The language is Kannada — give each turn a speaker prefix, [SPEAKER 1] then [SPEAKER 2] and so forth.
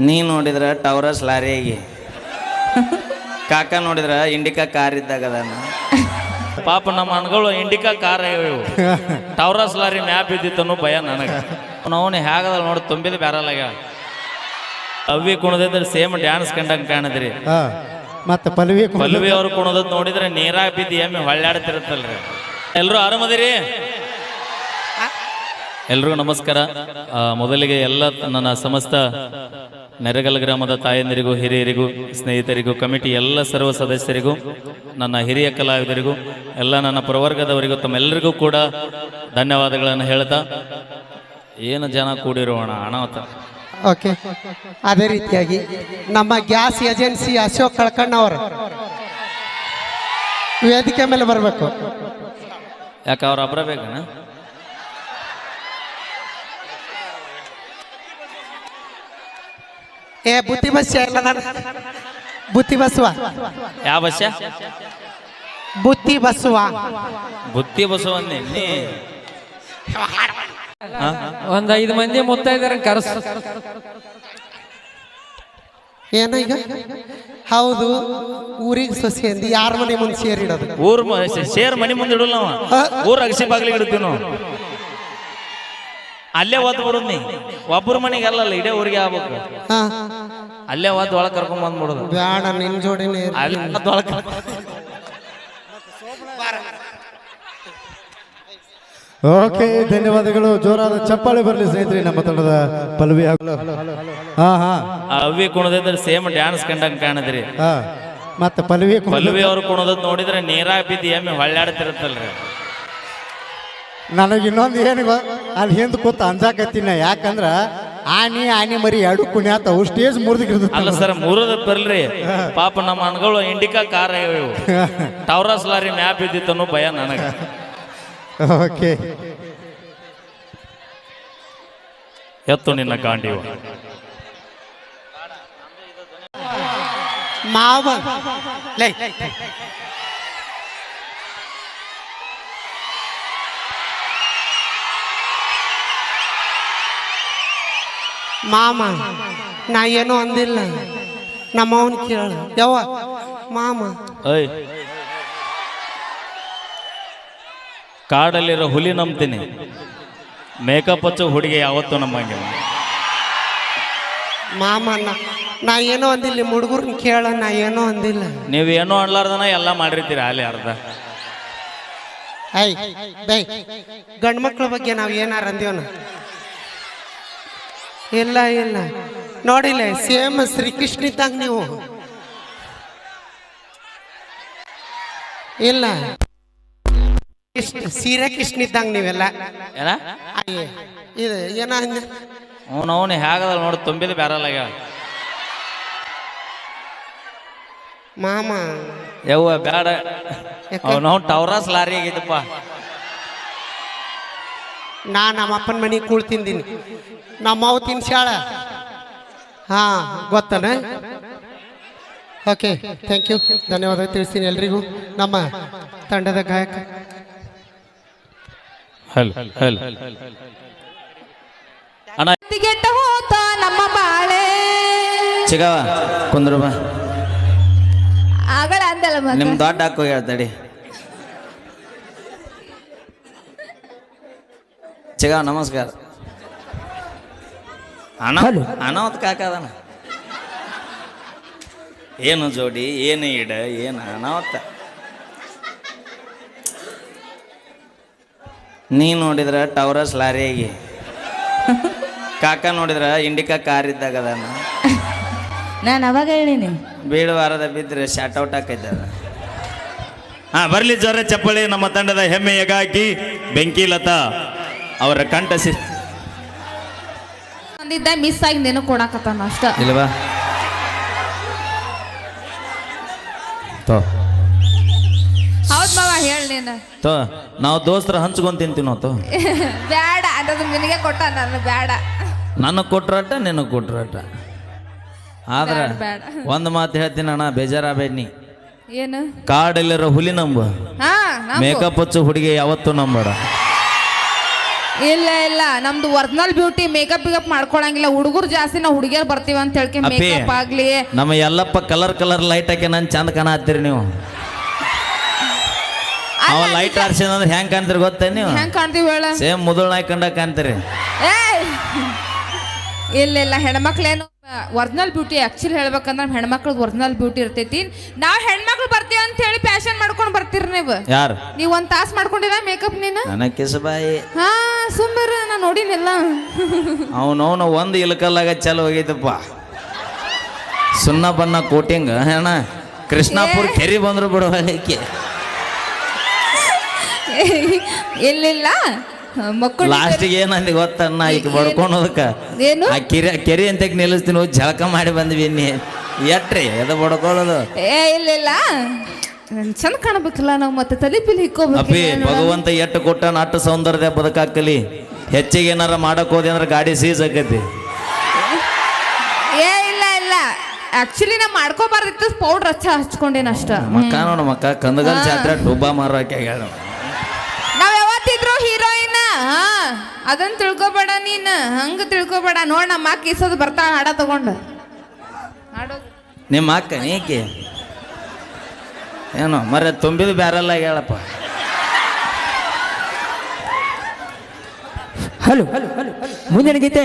[SPEAKER 1] ನೀ ನೋಡಿದ್ರ ಟವರಸ್ ಲಾರಿಯಾಗಿ. ಕಾಕ ನೋಡಿದ್ರ ಇಂಡಿಕಾ ಕಾರ್ ಇದ್ದಾಗ ಪಾಪ ನಮ್ಮ ಅಣ್ಗಳು ಇಂಡಿಕಾ ಕಾರ್ ಇವು. ಟವರಸ್ ಲಾರಿ ಮ್ಯಾಪ್ ಇದ್ದಿತ್ತನು ಭಯ ನನಗೆ. ಅವನು ಹೇಗದ ನೋಡಿ ತುಂಬಿದ ಬ್ಯಾರಲಾಗ ಅವಿ ಕುಣದಿದ್ರೆ ಸೇಮ್ ಡ್ಯಾನ್ಸ್ ಕಂಡಂಗೆ ಕಾಣದ್ರಿ.
[SPEAKER 2] ಹಾ ಮತ್ತೆ ಪಲ್ವಿ ಕುಣಿದ-
[SPEAKER 1] ಪಲ್ವಿ ಅವ್ರು ಕುಣದದ್ ನೋಡಿದ್ರೆ ನೀರಾಗ ಬಿದ್ದು ಎಮ್ಮೆ ಹೊಳ್ಳಾಡ್ತಿರುತ್ತಲ್ರಿ. ಎಲ್ಲರೂ ಆರಾಮದಿರಿ? ಎಲ್ರಿಗೂ ನಮಸ್ಕಾರ. ಮೊದಲಿಗೆ ಎಲ್ಲ ನನ್ನ ಸಮಸ್ತ ನೆರಗಲ್ ಗ್ರಾಮದ ತಾಯಂದಿರಿಗೂ ಹಿರಿಯರಿಗೂ ಸ್ನೇಹಿತರಿಗೂ ಕಮಿಟಿ ಎಲ್ಲ ಸರ್ವ ಸದಸ್ಯರಿಗೂ ನನ್ನ ಹಿರಿಯ ಕಲಾವಿದರಿಗೂ ಎಲ್ಲ ನನ್ನ ಪ್ರವರ್ಗದವರಿಗೂ ತಮ್ಮೆಲ್ಲರಿಗೂ ಕೂಡ ಧನ್ಯವಾದಗಳನ್ನು ಹೇಳ್ತಾ ಏನು ಜನ ಕೂಡಿರೋಣ ಅನಾಹುತ
[SPEAKER 3] ಓಕೆ ಅದೇ ರೀತಿಯಾಗಿ ನಮ್ಮ ಗ್ಯಾಸ್ ಏಜೆನ್ಸಿ ಅಶೋಕ್ ಕಳ್ಕಣ್ಣವರು ವೇದಿಕೆ ಮೇಲೆ ಬರಬೇಕು.
[SPEAKER 1] ಯಾಕೆ ಅವ್ರು ಅಬ್ರ
[SPEAKER 3] ಏ ಬುತ್ತಿ ಇಲ್ಲ ನಾನು ಬುತ್ತಿ ಬಸವ?
[SPEAKER 1] ಯಾವ ಬಸ್ಯ
[SPEAKER 3] ಬುತ್ತಿ ಬಸವ?
[SPEAKER 1] ಬುತ್ತಿ ಬಸವನ್ನೇ ನೀ. ಹಾ?
[SPEAKER 4] ಒಂದ್ ಐದು ಮಂದಿ ಮುತ್ತೈದರ ಕರ್ಸ.
[SPEAKER 3] ಏನು ಈಗ? ಹೌದು ಊರಿಗೆ ಸೊಸೆ ಅಂದಿ ಯಾರ ಮನೆ ಮುಂದೆ ಸೇರಿಡೋದು?
[SPEAKER 1] ಊರ್ ಮ- ಶೇರ್ ಮನಿ ಮುಂದೆ ಇಡಲ್ಲ ನಾವು ಊರ್ ಅಗಸಿ ಬಾಗಿಲಿಗೆ ಇಡ್ತೀವಿ ನಾವು. ಅಲ್ಲೇ ಒದ್ದು ಬಿಡುದ್ ನೀ. ಒಬ್ಬರ ಮನೆಗೆ ಅಲ್ಲಲ್ಲ ಇಡೇ ಊರಿಗೆ ಆಗ್ಬೇಕು.
[SPEAKER 3] ಹಾ.
[SPEAKER 1] ಅಲ್ಲೇ ಒದ್ ಒಳಗ್ ಕರ್ಕೊಂಡ್ ಬಂದ್ಬಿಡುದು
[SPEAKER 3] ಬ್ಯಾಡ ನಿನ್ ಜೋಡಿನೇ ಇರು.
[SPEAKER 1] ಅಲ್ಲಿ ಒದ್ದು ಒಳಗ್ ಕರ್ಕೊಂಡ್-
[SPEAKER 2] ಓಕೆ ಧನ್ಯವಾದಗಳು. ಜೋರಾದ ಚಪ್ಪಾಳೆ ಬರಲಿ ಸ್ನೇಹಿತರೆ ನಮ್ಮ ತಂಡದ ಪಲ್ವಿ ಹಾಗೂ ಹಾ ಹಾ.
[SPEAKER 1] ಅವಿ ಕುಣದಿದ್ರೆ ಸೇಮ್ ಡ್ಯಾನ್ಸ್ ಕಂಡಂಗ್ ಕಾಣದ್ರಿ.
[SPEAKER 2] ಹಾ. ಮತ್ತೆ ಪಲ್ವಿ ಕುಣಿದ-
[SPEAKER 1] ಪಲ್ವಿ ಅವ್ರು ಕುಣದದ್ ನೋಡಿದ್ರೆ ನೀರಾಗ ಬಿದ್ದಿ ಎಮ್ಮೆ ಹೊಳ್ಳಾಡ್ತಿರುತ್ತಲ್ರಿ.
[SPEAKER 2] ನನಗೆ ಇನ್ನೊಂದು ಏನು ಅಲ್ಲಿ ಹಿಂದೆ ಕೂತ ಅಂಜಾಕತ್ತಿನ. ಯಾಕಂದ್ರ ಆನಿ ಆನಿ ಮರಿ ಎರಡು ಕುಣ್ಯಾತವು ಸ್ಟೇಜ್
[SPEAKER 1] ಅಲ್ಲ
[SPEAKER 2] ಮುರಿದಿರ್ತಲ್ಲ
[SPEAKER 1] ಸರ್ ಮೂರದ ಬರ್ಲ್ರಿ. ಪಾಪ ನಮ್ಮ ಅಣ್ಣಗಳು ಇಂಡಿಕಾ ಕಾರ ಇವು. ಟವರಸ್ ಲಾರಿ ಮ್ಯಾಪ್ ಇದ್ದಿತ್ತನು ಭಯ ನನಗೆ.
[SPEAKER 2] ಓಕೆ.
[SPEAKER 1] ಎತ್ತು ನಿನ್ನ ಗಾಂಡಿವ
[SPEAKER 3] ಮಾವ. ಲೇ. ಮಾಮ ನಾ ಏನೂ ಅಂದಿಲ್ಲ. ನಮ್ಮ ಅವನ್ ಕೇಳ. ಯವ್ವ ಮಾಮ.
[SPEAKER 1] ಕಾಡಲ್ಲಿರೋ ಹುಲಿ ನಂಬ್ತೀನಿ. ಮೇಕಪ್ ಹಚ್ಚೋ ಹುಡುಗಿ ಯಾವತ್ತೂ ನಮ್ಮಂಗಿಲ್ಲ
[SPEAKER 3] ಮಾಮ ನಾ ನಾ ಏನೋ ಅಂದಿಲ್ಲ. ನಿಮ್ಮ ಹುಡುಗರ್ನ ಕೇಳ ನಾ ಏನೋ ಅಂದಿಲ್ಲ.
[SPEAKER 1] ನೀವು ಏನೋ ಅನ್ಲಾರ್ದನ ಎಲ್ಲ ಮಾಡಿರ್ತೀರ ಅಲ್ಲಿ ಅರ್ಧ.
[SPEAKER 3] ಐ ಬೈ ಗಂಡು ಮಕ್ಳ ಬಗ್ಗೆ ನಾವು ಏನಾರ ಅಂದೇವನ ಇಲ್ಲ ಇಲ್ಲ. ನೋಡಿಲ್ಲ ಸೇಮ್ ಶ್ರೀಕೃಷ್ಣ ಇದ್ದಂಗೆ ನೀವು. ಇಲ್ಲ. ಕೃಷ್ಣ ಸೀರೆ ಕೃಷ್ಣ ಇದ್ದಂಗೆ ನೀವೆಲ್ಲ.
[SPEAKER 1] ಏನ?
[SPEAKER 3] ಅಯ್ಯ, ಇದು ಏನ ಅಂದೆ?
[SPEAKER 1] ಅವನು ಅವನು ಹೇಗದ ನೋಡಿ ತುಂಬಿದ ಬ್ಯಾರಲ್ಲ
[SPEAKER 3] ಮಾಮ.
[SPEAKER 1] ಯವ್ವ ಬ್ಯಾಡ. ಅವನು ಟವರಸ್ ಲಾರಿ ಆಗಿದ್ದಪ್ಪ.
[SPEAKER 3] ನಾ ನಮ್ಮ ಅಪ್ಪನ ಮನೆಗೆ ಕೂಳ್ ತಿಂದೀನಿ. ನಮ್ಮ ಅವು ತಿನ್ಸಾಳ ಹಾ ಗೊತ್ತನ? ಓಕೆ ಥ್ಯಾಂಕ್ ಯು ಧನ್ಯವಾದ ತಿಳಿಸ್ತೀನಿ ಎಲ್ರಿಗೂ. ನಮ್ಮ ತಂಡದ ಗಾಯಕ.
[SPEAKER 1] ಹಲ್ ಹಲ್ ಅಣ್ಣ.
[SPEAKER 5] ಗೆಟ್ಟ ಹೋತ ನಮ್ಮ ಬಾಳೆ.
[SPEAKER 1] ಚಿಗವ ಕುಂದ್ರಮ್ಮ ಬಾ
[SPEAKER 5] ಆಗಳ ಅಂದಲ್ಲ ಮತ್ತೆ
[SPEAKER 1] ನಿಮ್ ದೊಡ್ಡ ಹಾಕೋ ಹೇಳ್ತಡಿ ಚಿಗವ ನಮಸ್ಕಾರ. ಅಣ್ಣ ಅನಾವತ್ ಕಾಕದನ ಏನು ಜೋಡಿ ಏನು ಇಡ ಏನು ಅನಾವತ್ತ? ನೀ ನೋಡಿದ್ರ ಟವರಸ್ ಲಾರಿಯಾಗಿ. ಕಾಕ ನೋಡಿದ್ರ ಇಂಡಿಕಾ ಕಾರ್ ಇದ್ದಾಗ ಅದಾನ.
[SPEAKER 5] ನಾನು ಅವಾಗ ಹೇಳಿನಿ.
[SPEAKER 1] ಬೀಳುವಾರದ ಬಿದ್ದರೆ ಶಾಟ್ ಔಟ್ ಆಕೈತೆ ಅದು ಹಾ ಬರಲಿ ಜ್ವರ ಚಪ್ಪಳಿ ನಮ್ಮ ತಂಡದ ಹೆಮ್ಮೆ ಗಾಯಕಿ ಬೆಂಕಿ ಲತಾ. ಅವರ ಕಂಠ ಸಿ
[SPEAKER 5] ಅಂದಿದ್ದ ಮಿಸ್ ಆಗಿ ನೆನ ಕೊಡಾಕತ್ತಾನ ಅಷ್ಟ.
[SPEAKER 1] ಇಲ್ವಾ? ತೋ.
[SPEAKER 5] ಹೌದ್ ಮಾವ ಹೇಳ ನೀನು.
[SPEAKER 1] ತೋ ನಾವು ದೋಸ್ತರ ಹಂಚ್ಕೊಂಡ್ ತಿಂತೀವಿ ನಾವು ತೋ
[SPEAKER 5] ಅನ್ನೋದು ನಿನಗೆ ಕೊಟ್ಟ ನಾನು ಬ್ಯಾಡ.
[SPEAKER 1] ನನಗೆ ಕೊಟ್ರಾಟ ನಿನಗೆ ಕೊಟ್ರಾಟ ಆದ್ರೆ
[SPEAKER 5] ಬ್ಯಾಡ.
[SPEAKER 1] ಒಂದು ಮಾತು ಹೇಳ್ತೀನಿ ಅಣ್ಣ ಬೇಜಾರಾಬೇಡಿ ನೀ.
[SPEAKER 5] ಏನು?
[SPEAKER 1] ಕಾಡಲ್ಲಿರೋ ಹುಲಿ ನಂಬ.
[SPEAKER 5] ಹಾ
[SPEAKER 1] ಮೇಕಪ್ ಹಚ್ಚು ಹುಡುಗಿ ಯಾವತ್ತೂ ನಂಬೇಡ
[SPEAKER 5] ಇಲ್ಲ ಇಲ್ಲ. ನಮ್ದು ಒರಿಜಿನಲ್ ಬ್ಯೂಟಿ ಮೇಕಪ್ ಗಿಕಪ್ ಮಾಡ್ಕೊಳಂಗಿಲ್ಲ. ಹುಡುಗರು ಜಾಸ್ತಿ ನಾವು ಹುಡುಗಿಯರ್ ಬರ್ತೀವಿ ಅಂತ ಹೇಳ್ಕೆ
[SPEAKER 1] ಅಪ್ಪಿ
[SPEAKER 5] ಮೇಕಪ್ ಆಗ್ಲಿ.
[SPEAKER 1] ನಮ್ಮ ಎಲ್ಲಪ್ಪ ಕಲರ್ ಕಲರ್ ಲೈಟ್ ಹಾಕಿ ನಾನು ಚಂದ ಕಾಣತ್ತೀರಿ ನೀವು. ಅವ ಲೈಟ್ ಆರ್ಸಿದಂದ್ರೆ ಹೆಂಗ್ ಕಾಣ್ತೀರಿ ಗೊತ್ತೇ ನೀವು?
[SPEAKER 5] ಹೆಂಗ್ ಕಾಣ್ತೀವಿ ಹೇಳ?
[SPEAKER 1] ಸೇಮ್ ಮುದುಳ್ ನಾಯ್ಕಂಡ ಕಾಣ್ತೀರಿ.
[SPEAKER 5] ಏಯ್! ಇಲ್ಲ ಇಲ್ಲ. ಹೆಣ್ಮಕ್ಳೇನು ಒರಿಜಿನಲ್ ಬ್ಯೂಟಿ ಆ್ಯಕ್ಚುಲಿ ಹೇಳ್ಬೇಕಂದ್ರೆ ಹೆಣ್ಮಕ್ಳದ್ ಒರಿಜಿನಲ್ ಬ್ಯೂಟಿ ಇರ್ತೈತಿ. ನಾವ್ ಹೆಣ್ಮಕ್ಳು ಬರ್ತೀವಿ ಅಂತ ಹೇಳಿ ಫ್ಯಾಷನ್ ಮಾಡ್ಕೊಂಡು ಬರ್ತೀರಿ ನೀವು.
[SPEAKER 1] ಯಾರು?
[SPEAKER 5] ನೀವು ಒಂದ್ ತಾಸ್ ಮಾಡ್ಕೊಂಡಿರ ಮೇಕಪ್ ನೀನು?
[SPEAKER 1] ನನ್ನ ಕಿಸಬಾಯಿ
[SPEAKER 5] ಹಾ ಸುಮ್ಮನೆ ನಾ ನೋಡಿನಿಲ್ಲ.
[SPEAKER 1] ಅವನವನು ಒಂದು ಇಲ್ಕಲ್ಲಾಗ ಚಲೋ ಹೋಗೈತಪ್ಪ. ಸುಣ್ಣ ಬಣ್ಣ ಕೋಟಿಂಗ್ ಅಣ್ಣ ಕೃಷ್ಣಾಪುರ ಕೆರಿ ಬಂದ್ರು ಬಿಡುವಕ್ಕೆ
[SPEAKER 5] ಇಲ್ಲಿಲ್ಲ. ಮಕ್ಕಳು
[SPEAKER 1] ಲಾಸ್ಟಿಗೆ ಏನಂದಿ ಗೊತ್ತನ್ನ ಈಗ ಬಡ್ಕೊಳೋದಕ್ಕ
[SPEAKER 5] ಏನು?
[SPEAKER 1] ಆ ಕೆರೆ ಕೆರೆ ಅಂತ ನಿಲ್ಲಿಸ್ತೀನಿ ಹೋಗಿ ಜಳಕ ಮಾಡಿ ಬಂದ್ವಿ ನೀ. ಎಟ್ರಿ ಎದ ಬಡ್ಕೊಳ್ಳೋದು
[SPEAKER 5] ಏ ಇಲ್ಲ ಇಲ್ಲ. ಚಂದ ಕಾಣಬೇಕಲ್ಲ ನಾವು ಮತ್ತೆ ತಲೆ ಪಿಲಿ ಹಿಕ್ಕೋಬೇಕು
[SPEAKER 1] ಅಪ್ಪಿ ಭಗವಂತ ಎಟ್ಟು ಕೊಟ್ಟ ನಾಟ ಸೌಂದರ್ಯ ಬದುಕಾಕಲಿ. ಹೆಚ್ಚಿಗೆ ಏನಾರ ಮಾಡಕ್ ಹೋದೆ ಅಂದ್ರೆ ಗಾಡಿ ಸೀಸ್ ಆಕೈತಿ.
[SPEAKER 5] ಏ ಇಲ್ಲ ಇಲ್ಲ. ಆಕ್ಚುಲಿ ನಾ ಮಾಡ್ಕೋಬಾರ್ದಿತ್ತು ಪೌಡ್ರ್ ಹಚ್ಚ ಹಚ್ಕೊಂಡೇನ ಅಷ್ಟ.
[SPEAKER 1] ಮಕ್ಕ ನೋಡು ಮಕ್ಕ ಕಂದಗಲ್ ಜಾತ್ರೆ ಡುಬ್ಬಾ ಮಾರೋಕೆ ಹೇಳ
[SPEAKER 5] ನಾವ್ ಯಾವತ್ತಿದ್ರು ಹೀರೋಯಿನ್ ಹಾ ಅದನ್ನ ತಿಳ್ಕೊಬೇಡ ನೀನ್ ಹಂಗ ತಿಳ್ಕೊಬೇಡ. ನೋಡ್ ನಮ್ಮ ಅಕ್ಕ ಇಸೋದು ಬರ್ತಾಳ ಹಾಡ ತಗೊಂಡು. ಹಾಡೋದು
[SPEAKER 1] ನಿಮ್ಮ ಅಕ್ಕ ನೀಕೆ? ಏನೋ ಮರ ತುಂಬಿದ ಬ್ಯಾರಲ್ಲ ಹೇಳಪ್ಪ.
[SPEAKER 6] ಹಲೋ. ಮುಂದಿನ ಗೀತೆ.